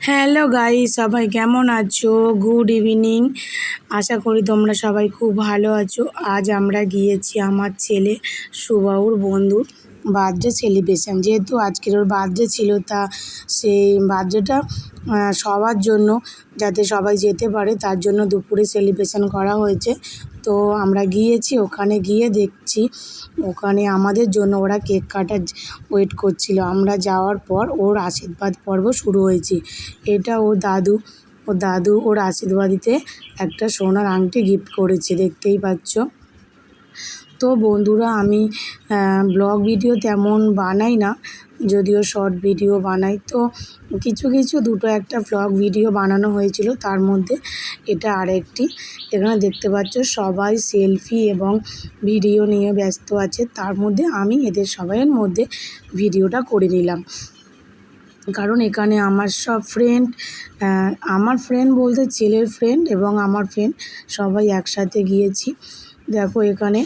Hello guy সবাই কেমন আছো? গুড ইভিনিং আশা করি তোমরা সবাই খুব ভালো আছো। আজ আমরা গিয়েছি আমার ছেলে সুবাউর বন্ধুর। বার্থডে সেলিব্রেশান যেহেতু আজকের ওর বার্থডে ছিল তা সেই বার্থডেটা সবার জন্য, যাতে সবাই যেতে পারে, তার জন্য দুপুরে সেলিব্রেশান করা হয়েছে। তো আমরা গিয়েছি, ওখানে গিয়ে দেখছি, ওখানে আমাদের জন্য ওরা কেক কাটার ওয়েট করছিল। আমরা যাওয়ার পর ওর আশীর্বাদ পর্ব শুরু হয়েছে। এটা ওর দাদু ওর দাদু ওর আশীর্বাদিতে একটা সোনার আংটি গিফট করেছে, দেখতেই পাচ্ছ। তো বন্ধুরা আমি ব্লগ ভিডিও তেমন বানাই না, যদিও শর্ট ভিডিও বানাই। তো কিছু কিছু দুটো একটা ব্লগ ভিডিও বানানো হয়েছিল, তার মধ্যে এটা আরেকটি। এখানে দেখতে পাচ্ছ সবাই সেলফি এবং ভিডিও নিয়ে ব্যস্ত আছে, তার মধ্যে আমি এদের সবাইয়ের মধ্যে ভিডিওটা করে নিলাম। কারণ এখানে আমার সব ফ্রেন্ড আমার ফ্রেন্ড বলতে ছেলের ফ্রেন্ড এবং আমার ফ্রেন্ড সবাই একসাথে গিয়েছি। দেখো এখানে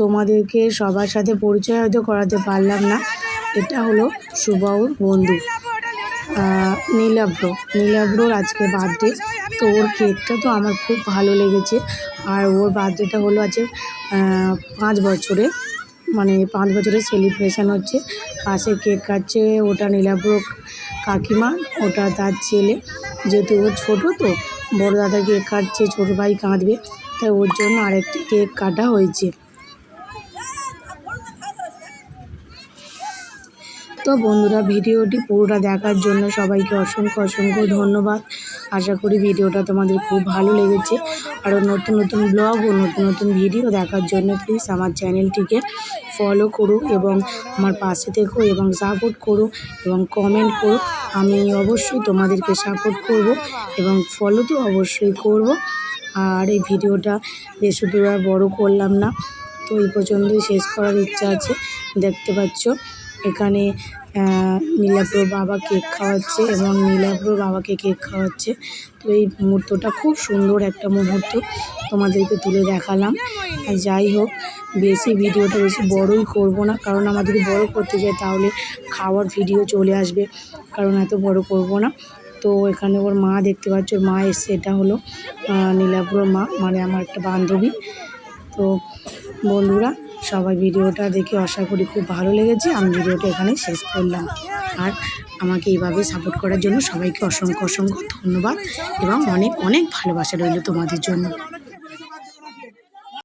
তোমাদেরকে সবার সাথে পরিচয় হয়তো করাতে পারলাম না। এটা হলো সুবাউর বন্ধু নীলাব্র নীলাব্রর আজকে বার্থডে তো ওর কেকটা তো আমার খুব ভালো লেগেছে। আর ওর বার্থডেটা হলো আছে পাঁচ বছরে মানে পাঁচ বছরের সেলিব্রেশান হচ্ছে। পাশে কেক কাটছে ওটা নীলাব্র কাকিমা, ওটা তার ছেলে। যেহেতু ও ছোটো তো, বড় দাদা কেক কাটছে ছোটো ভাই কাঁদবে। তাই ওর জন্য আরেকটি কেক কাটা হয়েছে। তো বন্ধুরা, ভিডিওটি পুরোটা দেখার জন্য সবাইকে অসংখ্য অসংখ্য ধন্যবাদ। আশা করি ভিডিওটা তোমাদের খুব ভালো লেগেছে। আরও নতুন নতুন ব্লগ ও নতুন নতুন ভিডিও দেখার জন্য প্লিজ আমার চ্যানেলটিকে ফলো করো এবং আমার পাশে থেকো এবং সাপোর্ট করো এবং কমেন্ট করো। আমি অবশ্যই তোমাদেরকে সাপোর্ট করব এবং ফলো তো অবশ্যই করব। আর এই ভিডিওটা বেশি দূর আর বড়ো করলাম না, তো এই পর্যন্তই শেষ করার ইচ্ছা আছে। দেখতে পাচ্ছ, এখানে নীলাব্রর বাবা কেক খাওয়াচ্ছে এবং নীলাব্রর বাবাকে কেক খাওয়াচ্ছে। তো এই মুহূর্তটা খুব সুন্দর একটা মুহূর্ত তোমাদেরকে তুলে দেখালাম। যাই হোক, বেশি ভিডিওটা বেশি বড়ই করব না, কারণ আমার যদি বড়ো করতে যাই তাহলে খাওয়ার ভিডিও চলে আসবে, কারণ এত বড় করব না। তো এখানে ওর মা দেখতে পাচ্ছ, ওর মা এসছে, এটা হলো নীলাপুর মা মানে আমার একটা বান্ধবী। তো বন্ধুরা, সবাই ভিডিওটা দেখে আশা করি খুব ভালো লেগেছে। আমি ভিডিওটা এখানে শেষ করলাম। আর আমাকে এইভাবে সাপোর্ট করার জন্য সবাইকে অসংখ্য অসংখ্য ধন্যবাদ এবং অনেক অনেক ভালোবাসা রইল তোমাদের জন্য।